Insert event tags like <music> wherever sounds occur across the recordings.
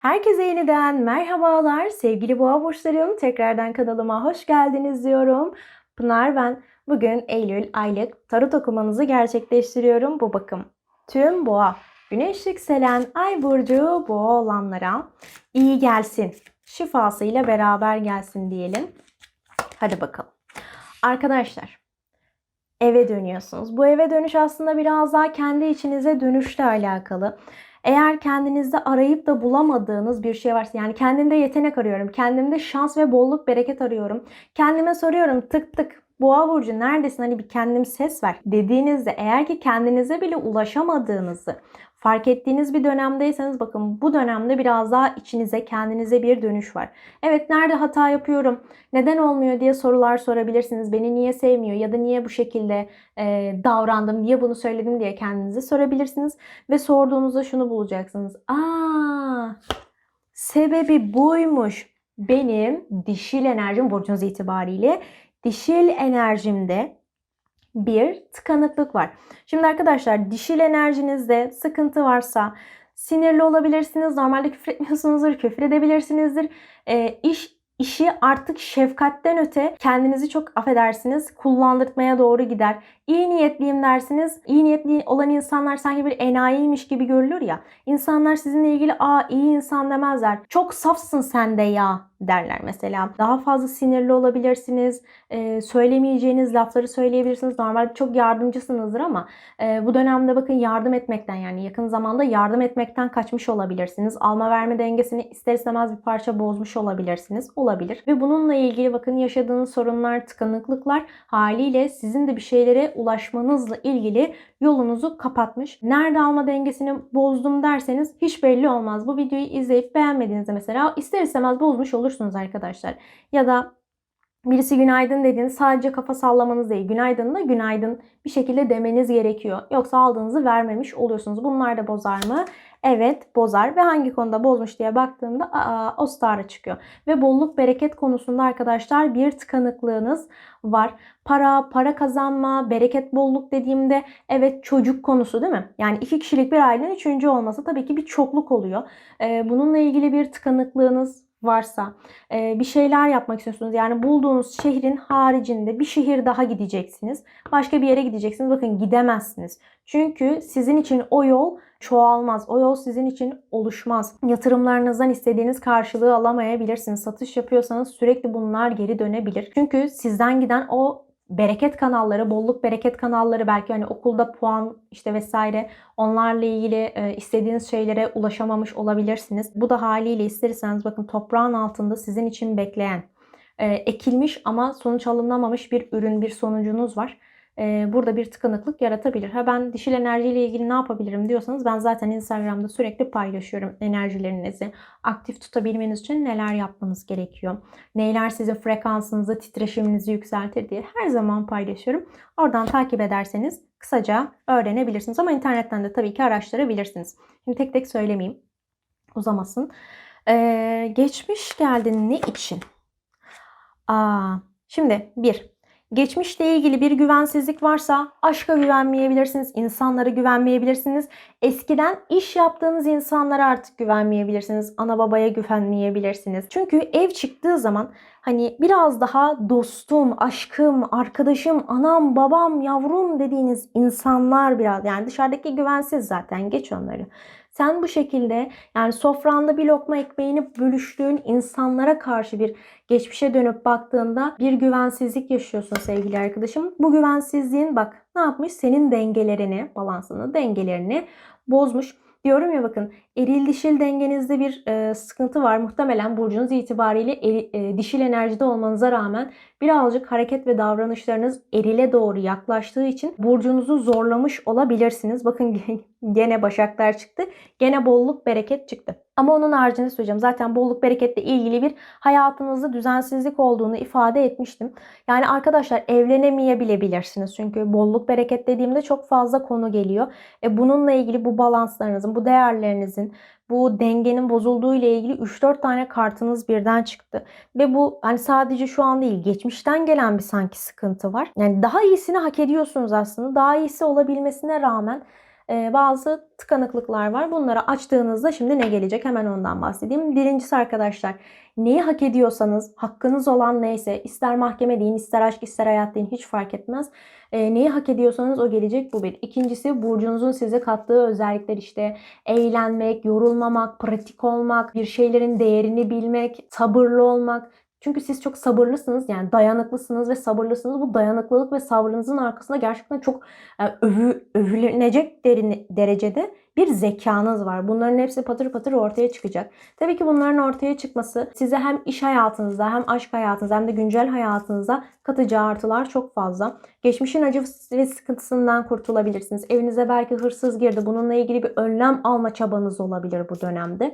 Herkese yeniden merhabalar sevgili boğa burçlarım. Tekrardan kanalıma hoş geldiniz diyorum. Pınar ben. Bugün Eylül aylık tarot okumanızı gerçekleştiriyorum. Bu bakım tüm boğa, güneş yükselen ay burcu boğa olanlara iyi gelsin. Şifasıyla beraber gelsin diyelim. Hadi bakalım. Arkadaşlar eve dönüyorsunuz. Bu eve dönüş aslında biraz daha kendi içinize dönüşle alakalı. Eğer kendinizde arayıp da bulamadığınız bir şey varsa yani kendimde yetenek arıyorum, kendimde şans ve bolluk bereket arıyorum. Kendime soruyorum tık tık Boğa burcu neredesin hani bir kendim ses ver dediğinizde eğer ki kendinize bile ulaşamadığınızı fark ettiğiniz bir dönemdeyseniz bakın bu dönemde biraz daha içinize kendinize bir dönüş var. Evet nerede hata yapıyorum neden olmuyor diye sorular sorabilirsiniz. Beni niye sevmiyor ya da niye bu şekilde e, davrandım niye bunu söyledim diye kendinize sorabilirsiniz. Ve sorduğunuzda şunu bulacaksınız. Aa sebebi buymuş. Benim dişil enerjim burcunuz itibariyle dişil enerjimde bir tıkanıklık var. Şimdi arkadaşlar dişil enerjinizde sıkıntı varsa sinirli olabilirsiniz. Normalde küfür etmiyorsunuzdur, küfür edebilirsinizdir. E, iş işi artık şefkatten öte kendinizi çok affedersiniz kullandırtmaya doğru gider. İyi niyetliyim dersiniz. İyi niyetli olan insanlar sanki bir enayiymiş gibi görülür ya. İnsanlar sizinle ilgili aa iyi insan demezler. Çok safsın sen de ya derler mesela. Daha fazla sinirli olabilirsiniz. Ee, söylemeyeceğiniz lafları söyleyebilirsiniz. Normalde çok yardımcısınızdır ama e, bu dönemde bakın yardım etmekten yani yakın zamanda yardım etmekten kaçmış olabilirsiniz. Alma verme dengesini ister istemez bir parça bozmuş olabilirsiniz. Olabilir. Ve bununla ilgili bakın yaşadığınız sorunlar, tıkanıklıklar haliyle sizin de bir şeylere ulaşmanızla ilgili yolunuzu kapatmış. Nerede alma dengesini bozdum derseniz hiç belli olmaz. Bu videoyu izleyip beğenmediğinizde mesela ister istemez bozmuş olursunuz arkadaşlar. Ya da Birisi günaydın dediğiniz sadece kafa sallamanız değil. Günaydın da günaydın bir şekilde demeniz gerekiyor. Yoksa aldığınızı vermemiş oluyorsunuz. Bunlar da bozar mı? Evet bozar ve hangi konuda bozmuş diye baktığımda aa, o star'a çıkıyor. Ve bolluk bereket konusunda arkadaşlar bir tıkanıklığınız var. Para, para kazanma, bereket bolluk dediğimde evet çocuk konusu değil mi? Yani iki kişilik bir ailenin üçüncü olması tabii ki bir çokluk oluyor. Ee, bununla ilgili bir tıkanıklığınız varsa bir şeyler yapmak istiyorsunuz. Yani bulduğunuz şehrin haricinde bir şehir daha gideceksiniz. Başka bir yere gideceksiniz. Bakın gidemezsiniz. Çünkü sizin için o yol çoğalmaz. O yol sizin için oluşmaz. Yatırımlarınızdan istediğiniz karşılığı alamayabilirsiniz. Satış yapıyorsanız sürekli bunlar geri dönebilir. Çünkü sizden giden o bereket kanalları, bolluk bereket kanalları belki hani okulda puan işte vesaire onlarla ilgili e, istediğiniz şeylere ulaşamamış olabilirsiniz. Bu da haliyle isterseniz bakın toprağın altında sizin için bekleyen, e, ekilmiş ama sonuç alınamamış bir ürün, bir sonucunuz var. E, burada bir tıkanıklık yaratabilir. Ha ben dişil enerjiyle ilgili ne yapabilirim diyorsanız ben zaten Instagram'da sürekli paylaşıyorum enerjilerinizi. Aktif tutabilmeniz için neler yapmanız gerekiyor. Neyler sizin frekansınızı, titreşiminizi yükseltir diye her zaman paylaşıyorum. Oradan takip ederseniz kısaca öğrenebilirsiniz. Ama internetten de tabii ki araştırabilirsiniz. Şimdi tek tek söylemeyeyim. Uzamasın. Ee, geçmiş geldi ne için? Aa, şimdi bir, Geçmişle ilgili bir güvensizlik varsa aşka güvenmeyebilirsiniz, insanlara güvenmeyebilirsiniz. Eskiden iş yaptığınız insanlara artık güvenmeyebilirsiniz, ana babaya güvenmeyebilirsiniz. Çünkü ev çıktığı zaman hani biraz daha dostum, aşkım, arkadaşım, anam, babam, yavrum dediğiniz insanlar biraz yani dışarıdaki güvensiz zaten geç onları. Sen bu şekilde yani sofranda bir lokma ekmeğini bölüştüğün insanlara karşı bir geçmişe dönüp baktığında bir güvensizlik yaşıyorsun sevgili arkadaşım. Bu güvensizliğin bak ne yapmış? Senin dengelerini, balansını, dengelerini bozmuş. Diyorum ya bakın eril dişil dengenizde bir e, sıkıntı var. Muhtemelen burcunuz itibariyle eri, e, dişil enerjide olmanıza rağmen birazcık hareket ve davranışlarınız erile doğru yaklaştığı için burcunuzu zorlamış olabilirsiniz. Bakın <laughs> gene başaklar çıktı. Gene bolluk bereket çıktı. Ama onun haricinde söyleyeceğim. Zaten bolluk bereketle ilgili bir hayatınızda düzensizlik olduğunu ifade etmiştim. Yani arkadaşlar evlenemeyebilirsiniz. Çünkü bolluk bereket dediğimde çok fazla konu geliyor. E bununla ilgili bu balanslarınızın, bu değerlerinizin, bu dengenin bozulduğu ile ilgili 3-4 tane kartınız birden çıktı. Ve bu hani sadece şu an değil geçmişten gelen bir sanki sıkıntı var. Yani daha iyisini hak ediyorsunuz aslında. Daha iyisi olabilmesine rağmen bazı tıkanıklıklar var. Bunları açtığınızda şimdi ne gelecek hemen ondan bahsedeyim. Birincisi arkadaşlar neyi hak ediyorsanız hakkınız olan neyse ister mahkeme deyin ister aşk ister hayat deyin hiç fark etmez. E, neyi hak ediyorsanız o gelecek bu bir. İkincisi burcunuzun size kattığı özellikler işte eğlenmek, yorulmamak, pratik olmak, bir şeylerin değerini bilmek, sabırlı olmak. Çünkü siz çok sabırlısınız yani dayanıklısınız ve sabırlısınız. Bu dayanıklılık ve sabrınızın arkasında gerçekten çok e, övü, övülecek derin, derecede bir zekanız var. Bunların hepsi patır patır ortaya çıkacak. Tabii ki bunların ortaya çıkması size hem iş hayatınızda hem aşk hayatınızda hem de güncel hayatınızda katacağı artılar çok fazla. Geçmişin acı ve sıkıntısından kurtulabilirsiniz. Evinize belki hırsız girdi. Bununla ilgili bir önlem alma çabanız olabilir bu dönemde.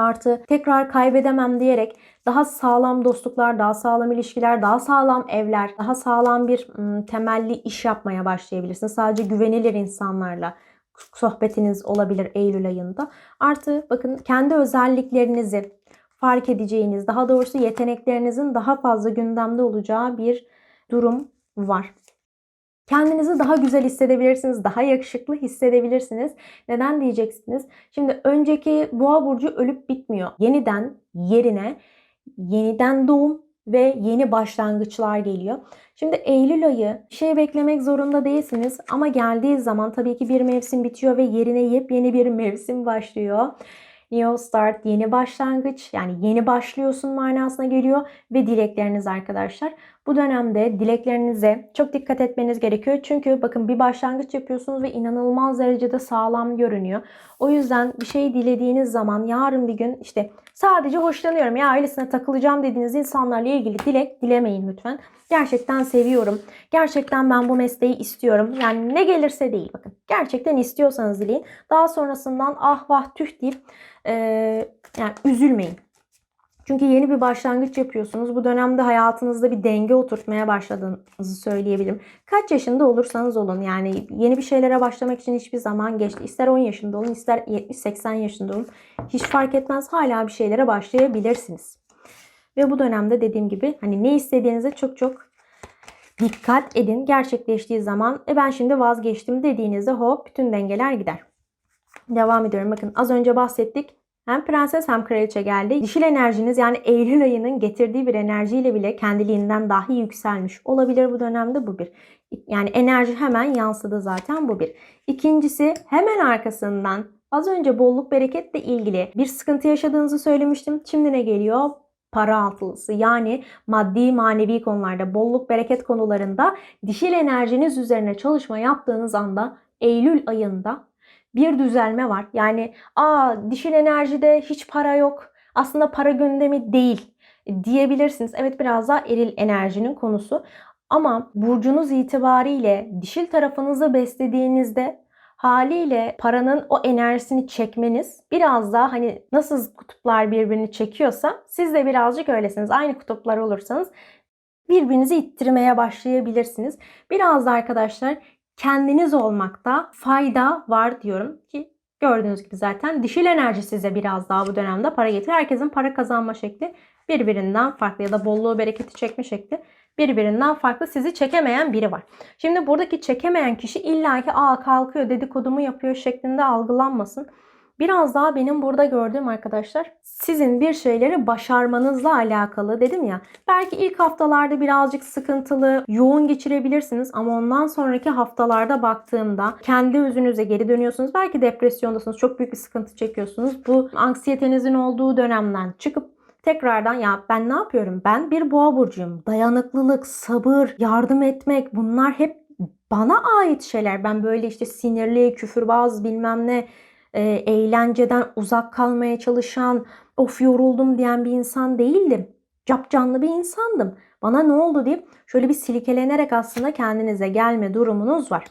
Artı tekrar kaybedemem diyerek daha sağlam dostluklar, daha sağlam ilişkiler, daha sağlam evler, daha sağlam bir temelli iş yapmaya başlayabilirsiniz. Sadece güvenilir insanlarla sohbetiniz olabilir Eylül ayında. Artı bakın kendi özelliklerinizi fark edeceğiniz, daha doğrusu yeteneklerinizin daha fazla gündemde olacağı bir durum var. Kendinizi daha güzel hissedebilirsiniz, daha yakışıklı hissedebilirsiniz. Neden diyeceksiniz? Şimdi önceki boğa burcu ölüp bitmiyor. Yeniden yerine yeniden doğum ve yeni başlangıçlar geliyor. Şimdi Eylül ayı şey beklemek zorunda değilsiniz ama geldiği zaman tabii ki bir mevsim bitiyor ve yerine yepyeni bir mevsim başlıyor. New Start yeni başlangıç yani yeni başlıyorsun manasına geliyor ve dilekleriniz arkadaşlar. Bu dönemde dileklerinize çok dikkat etmeniz gerekiyor. Çünkü bakın bir başlangıç yapıyorsunuz ve inanılmaz derecede sağlam görünüyor. O yüzden bir şey dilediğiniz zaman yarın bir gün işte sadece hoşlanıyorum ya ailesine takılacağım dediğiniz insanlarla ilgili dilek dilemeyin lütfen. Gerçekten seviyorum. Gerçekten ben bu mesleği istiyorum. Yani ne gelirse değil bakın. Gerçekten istiyorsanız dileyin. Daha sonrasından ah vah tüh deyip e, yani üzülmeyin. Çünkü yeni bir başlangıç yapıyorsunuz. Bu dönemde hayatınızda bir denge oturtmaya başladığınızı söyleyebilirim. Kaç yaşında olursanız olun yani yeni bir şeylere başlamak için hiçbir zaman geçti. İster 10 yaşında olun ister 70-80 yaşında olun. Hiç fark etmez hala bir şeylere başlayabilirsiniz. Ve bu dönemde dediğim gibi hani ne istediğinize çok çok dikkat edin. Gerçekleştiği zaman e ben şimdi vazgeçtim dediğinizde hop bütün dengeler gider. Devam ediyorum. Bakın az önce bahsettik. Hem prenses hem kraliçe geldi. Dişil enerjiniz yani Eylül ayının getirdiği bir enerjiyle bile kendiliğinden dahi yükselmiş olabilir bu dönemde bu bir. Yani enerji hemen yansıdı zaten bu bir. İkincisi hemen arkasından az önce bolluk bereketle ilgili bir sıkıntı yaşadığınızı söylemiştim. Şimdi ne geliyor? para altılısı yani maddi manevi konularda bolluk bereket konularında dişil enerjiniz üzerine çalışma yaptığınız anda Eylül ayında bir düzelme var. Yani aa dişil enerjide hiç para yok. Aslında para gündemi değil diyebilirsiniz. Evet biraz daha eril enerjinin konusu. Ama burcunuz itibariyle dişil tarafınızı beslediğinizde haliyle paranın o enerjisini çekmeniz biraz daha hani nasıl kutuplar birbirini çekiyorsa siz de birazcık öylesiniz. Aynı kutuplar olursanız birbirinizi ittirmeye başlayabilirsiniz. Biraz da arkadaşlar kendiniz olmakta fayda var diyorum ki gördüğünüz gibi zaten dişil enerji size biraz daha bu dönemde para getiriyor. Herkesin para kazanma şekli birbirinden farklı ya da bolluğu bereketi çekme şekli birbirinden farklı sizi çekemeyen biri var. Şimdi buradaki çekemeyen kişi illaki aa kalkıyor dedikodumu yapıyor şeklinde algılanmasın. Biraz daha benim burada gördüğüm arkadaşlar sizin bir şeyleri başarmanızla alakalı dedim ya. Belki ilk haftalarda birazcık sıkıntılı, yoğun geçirebilirsiniz ama ondan sonraki haftalarda baktığımda kendi özünüze geri dönüyorsunuz. Belki depresyondasınız, çok büyük bir sıkıntı çekiyorsunuz. Bu anksiyetenizin olduğu dönemden çıkıp tekrardan ya ben ne yapıyorum? Ben bir boğa burcuyum. Dayanıklılık, sabır, yardım etmek bunlar hep bana ait şeyler. Ben böyle işte sinirli, küfürbaz bilmem ne e, eğlenceden uzak kalmaya çalışan, of yoruldum diyen bir insan değildim. Cap canlı bir insandım. Bana ne oldu deyip şöyle bir silkelenerek aslında kendinize gelme durumunuz var.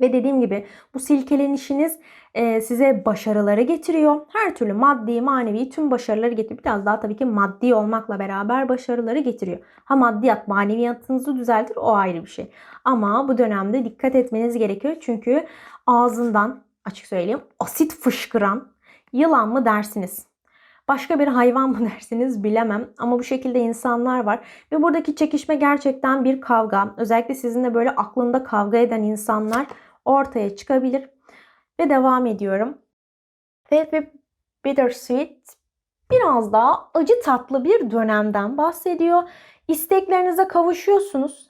Ve dediğim gibi bu silkelenişiniz e, size başarıları getiriyor. Her türlü maddi, manevi tüm başarıları getiriyor. Biraz daha tabii ki maddi olmakla beraber başarıları getiriyor. Ha maddiyat maneviyatınızı düzeltir o ayrı bir şey. Ama bu dönemde dikkat etmeniz gerekiyor. Çünkü ağzından açık söyleyeyim asit fışkıran yılan mı dersiniz? Başka bir hayvan mı <laughs> dersiniz bilemem ama bu şekilde insanlar var ve buradaki çekişme gerçekten bir kavga. Özellikle sizinle böyle aklında kavga eden insanlar ortaya çıkabilir. Ve devam ediyorum. Fate ve Bittersweet biraz daha acı tatlı bir dönemden bahsediyor. İsteklerinize kavuşuyorsunuz.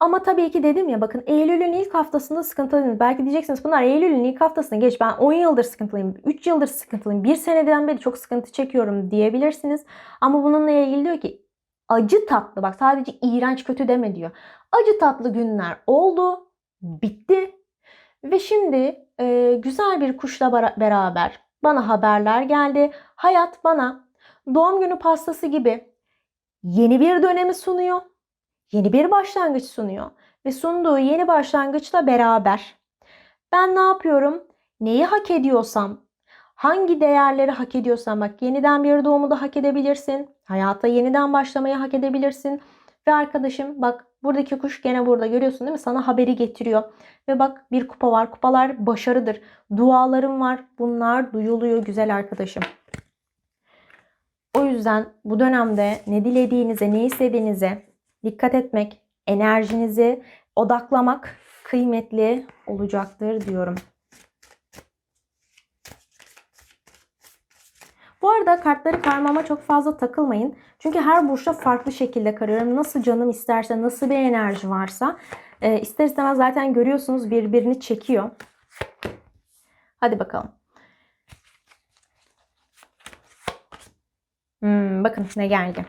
Ama tabii ki dedim ya bakın Eylül'ün ilk haftasında sıkıntılıyım. Belki diyeceksiniz bunlar Eylül'ün ilk haftasına geç ben 10 yıldır sıkıntılıyım, 3 yıldır sıkıntılıyım, 1 seneden beri çok sıkıntı çekiyorum diyebilirsiniz. Ama bununla ilgili diyor ki acı tatlı bak sadece iğrenç kötü deme diyor. Acı tatlı günler oldu, bitti ve şimdi e, güzel bir kuşla beraber bana haberler geldi. Hayat bana doğum günü pastası gibi yeni bir dönemi sunuyor. Yeni bir başlangıç sunuyor. Ve sunduğu yeni başlangıçla beraber ben ne yapıyorum? Neyi hak ediyorsam, hangi değerleri hak ediyorsam bak yeniden bir doğumu da hak edebilirsin. Hayata yeniden başlamayı hak edebilirsin. Ve arkadaşım bak buradaki kuş gene burada görüyorsun değil mi? Sana haberi getiriyor. Ve bak bir kupa var. Kupalar başarıdır. Dualarım var. Bunlar duyuluyor güzel arkadaşım. O yüzden bu dönemde ne dilediğinize, ne istediğinize dikkat etmek, enerjinizi odaklamak kıymetli olacaktır diyorum. Bu arada kartları karmama çok fazla takılmayın. Çünkü her burçta farklı şekilde karıyorum. Nasıl canım isterse, nasıl bir enerji varsa e, ister istemez zaten görüyorsunuz birbirini çekiyor. Hadi bakalım. Hmm, bakın ne geldi.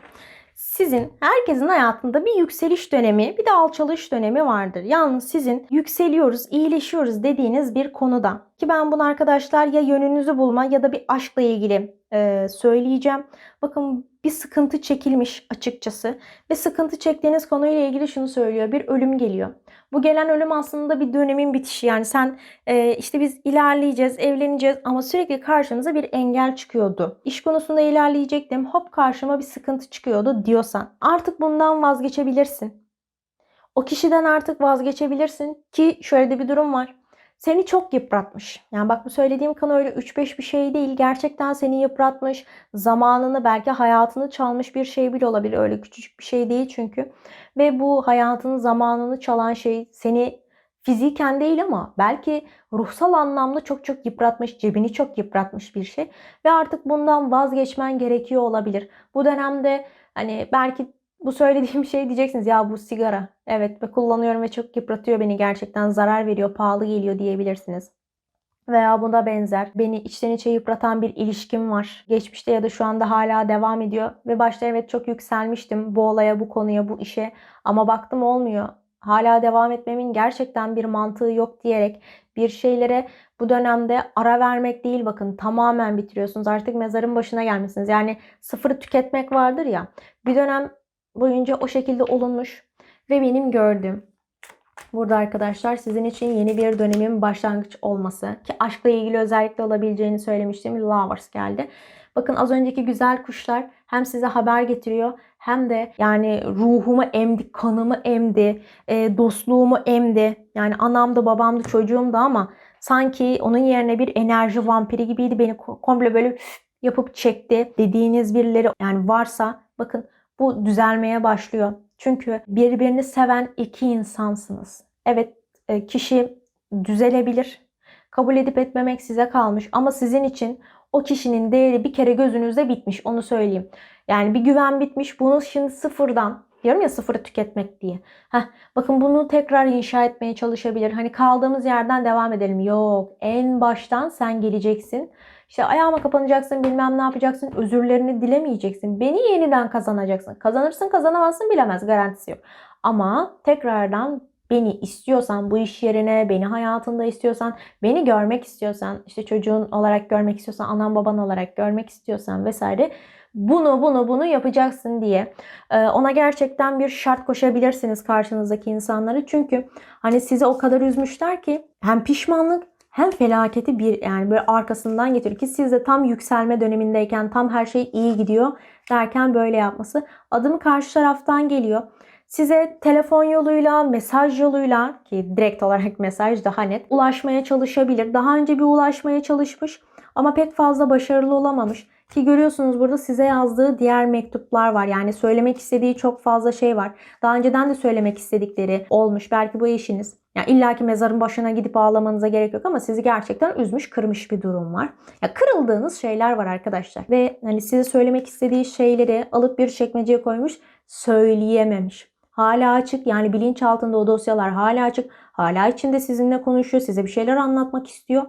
Sizin herkesin hayatında bir yükseliş dönemi bir de alçalış dönemi vardır. Yalnız sizin yükseliyoruz, iyileşiyoruz dediğiniz bir konuda. Ki ben bunu arkadaşlar ya yönünüzü bulma ya da bir aşkla ilgili e, söyleyeceğim. Bakın bir sıkıntı çekilmiş açıkçası ve sıkıntı çektiğiniz konuyla ilgili şunu söylüyor. Bir ölüm geliyor. Bu gelen ölüm aslında bir dönemin bitişi. Yani sen e, işte biz ilerleyeceğiz, evleneceğiz ama sürekli karşımıza bir engel çıkıyordu. İş konusunda ilerleyecektim. Hop karşıma bir sıkıntı çıkıyordu diyorsan artık bundan vazgeçebilirsin. O kişiden artık vazgeçebilirsin ki şöyle de bir durum var seni çok yıpratmış. Yani bak bu söylediğim konu öyle 3-5 bir şey değil. Gerçekten seni yıpratmış, zamanını belki hayatını çalmış bir şey bile olabilir. Öyle küçücük bir şey değil çünkü. Ve bu hayatını, zamanını çalan şey seni fiziken değil ama belki ruhsal anlamda çok çok yıpratmış, cebini çok yıpratmış bir şey. Ve artık bundan vazgeçmen gerekiyor olabilir. Bu dönemde hani belki bu söylediğim şey diyeceksiniz ya bu sigara. Evet ve kullanıyorum ve çok yıpratıyor beni gerçekten zarar veriyor, pahalı geliyor diyebilirsiniz. Veya buna benzer beni içten içe yıpratan bir ilişkim var. Geçmişte ya da şu anda hala devam ediyor. Ve başta evet çok yükselmiştim bu olaya, bu konuya, bu işe. Ama baktım olmuyor. Hala devam etmemin gerçekten bir mantığı yok diyerek bir şeylere bu dönemde ara vermek değil bakın tamamen bitiriyorsunuz. Artık mezarın başına gelmişsiniz. Yani sıfırı tüketmek vardır ya. Bir dönem boyunca o şekilde olunmuş ve benim gördüğüm burada arkadaşlar sizin için yeni bir dönemin başlangıç olması ki aşkla ilgili özellikle olabileceğini söylemiştim. Lovers geldi. Bakın az önceki güzel kuşlar hem size haber getiriyor hem de yani ruhumu emdi, kanımı emdi, e, dostluğumu emdi. Yani anam da babam da çocuğum da ama sanki onun yerine bir enerji vampiri gibiydi. Beni komple böyle yapıp çekti dediğiniz birileri yani varsa bakın bu düzelmeye başlıyor. Çünkü birbirini seven iki insansınız. Evet e, kişi düzelebilir. Kabul edip etmemek size kalmış ama sizin için o kişinin değeri bir kere gözünüzde bitmiş onu söyleyeyim. Yani bir güven bitmiş bunu şimdi sıfırdan diyorum ya sıfırı tüketmek diye. Heh, bakın bunu tekrar inşa etmeye çalışabilir. Hani kaldığımız yerden devam edelim. Yok en baştan sen geleceksin. İşte ayağıma kapanacaksın bilmem ne yapacaksın özürlerini dilemeyeceksin. Beni yeniden kazanacaksın. Kazanırsın kazanamazsın bilemez garantisi yok. Ama tekrardan beni istiyorsan bu iş yerine, beni hayatında istiyorsan, beni görmek istiyorsan, işte çocuğun olarak görmek istiyorsan, anan baban olarak görmek istiyorsan vesaire bunu bunu bunu yapacaksın diye e, ona gerçekten bir şart koşabilirsiniz karşınızdaki insanları. Çünkü hani sizi o kadar üzmüşler ki hem pişmanlık hem felaketi bir yani böyle arkasından getiriyor ki siz de tam yükselme dönemindeyken tam her şey iyi gidiyor derken böyle yapması. Adım karşı taraftan geliyor. Size telefon yoluyla, mesaj yoluyla ki direkt olarak <laughs> mesaj daha net ulaşmaya çalışabilir. Daha önce bir ulaşmaya çalışmış ama pek fazla başarılı olamamış. Ki görüyorsunuz burada size yazdığı diğer mektuplar var. Yani söylemek istediği çok fazla şey var. Daha önceden de söylemek istedikleri olmuş. Belki bu eşiniz. Ya illa ki mezarın başına gidip ağlamanıza gerek yok ama sizi gerçekten üzmüş, kırmış bir durum var. Ya kırıldığınız şeyler var arkadaşlar ve hani size söylemek istediği şeyleri alıp bir çekmeceye koymuş, söyleyememiş. Hala açık yani bilinçaltında o dosyalar hala açık. Hala içinde sizinle konuşuyor, size bir şeyler anlatmak istiyor.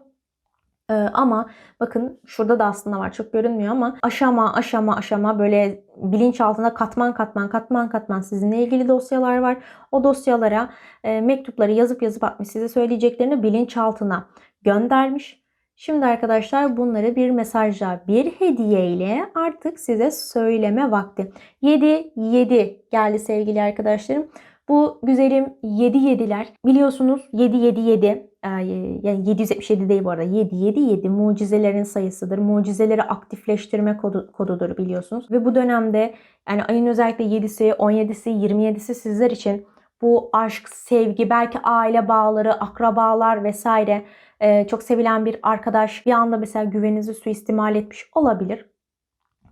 Ee, ama bakın şurada da aslında var çok görünmüyor ama aşama aşama aşama böyle bilinçaltına katman katman katman katman sizinle ilgili dosyalar var. O dosyalara e, mektupları yazıp yazıp atmış size söyleyeceklerini bilinçaltına göndermiş. Şimdi arkadaşlar bunları bir mesajla bir hediye ile artık size söyleme vakti. 7 7 geldi sevgili arkadaşlarım. Bu güzelim 7 7'ler biliyorsunuz 7 7 7 yani 777 değil bu arada 7 7 7 mucizelerin sayısıdır. Mucizeleri aktifleştirme kodu, kodudur biliyorsunuz. Ve bu dönemde yani ayın özellikle 7'si, 17'si, 27'si sizler için bu aşk, sevgi, belki aile bağları, akrabalar vesaire e, çok sevilen bir arkadaş bir anda mesela güveninizi suistimal etmiş olabilir.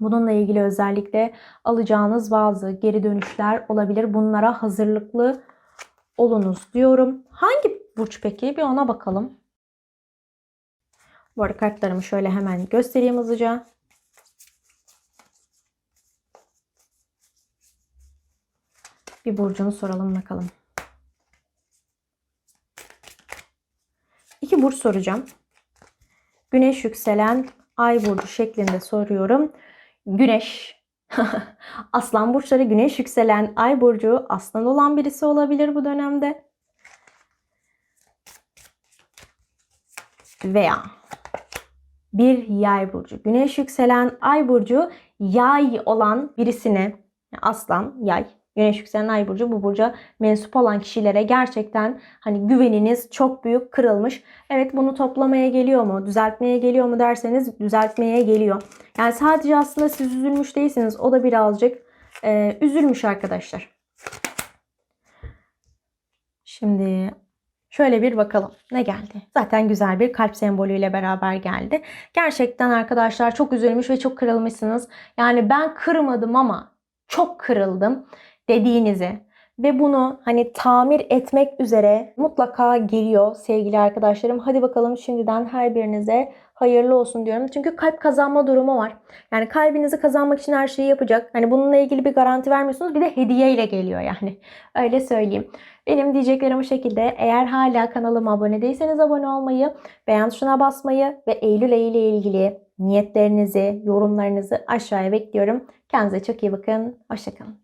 Bununla ilgili özellikle alacağınız bazı geri dönüşler olabilir. Bunlara hazırlıklı olunuz diyorum. Hangi burç peki? Bir ona bakalım. Bu arada kartlarımı şöyle hemen göstereyim hızlıca. Bir burcunu soralım bakalım. İki burç soracağım. Güneş yükselen ay burcu şeklinde soruyorum. Güneş <laughs> Aslan burçları güneş yükselen ay burcu aslan olan birisi olabilir bu dönemde. Veya bir yay burcu. Güneş yükselen ay burcu yay olan birisine aslan, yay Güneş yükselen ay burcu bu burca mensup olan kişilere gerçekten hani güveniniz çok büyük kırılmış. Evet bunu toplamaya geliyor mu, düzeltmeye geliyor mu derseniz düzeltmeye geliyor. Yani sadece aslında siz üzülmüş değilsiniz. O da birazcık e, üzülmüş arkadaşlar. Şimdi Şöyle bir bakalım ne geldi. Zaten güzel bir kalp sembolüyle beraber geldi. Gerçekten arkadaşlar çok üzülmüş ve çok kırılmışsınız. Yani ben kırmadım ama çok kırıldım dediğinizi ve bunu hani tamir etmek üzere mutlaka geliyor sevgili arkadaşlarım. Hadi bakalım şimdiden her birinize hayırlı olsun diyorum. Çünkü kalp kazanma durumu var. Yani kalbinizi kazanmak için her şeyi yapacak. Hani bununla ilgili bir garanti vermiyorsunuz. Bir de hediye ile geliyor yani. Öyle söyleyeyim. Benim diyeceklerim bu şekilde. Eğer hala kanalıma abone değilseniz abone olmayı, beğen tuşuna basmayı ve Eylül ayı ile ilgili niyetlerinizi, yorumlarınızı aşağıya bekliyorum. Kendinize çok iyi bakın. Hoşçakalın.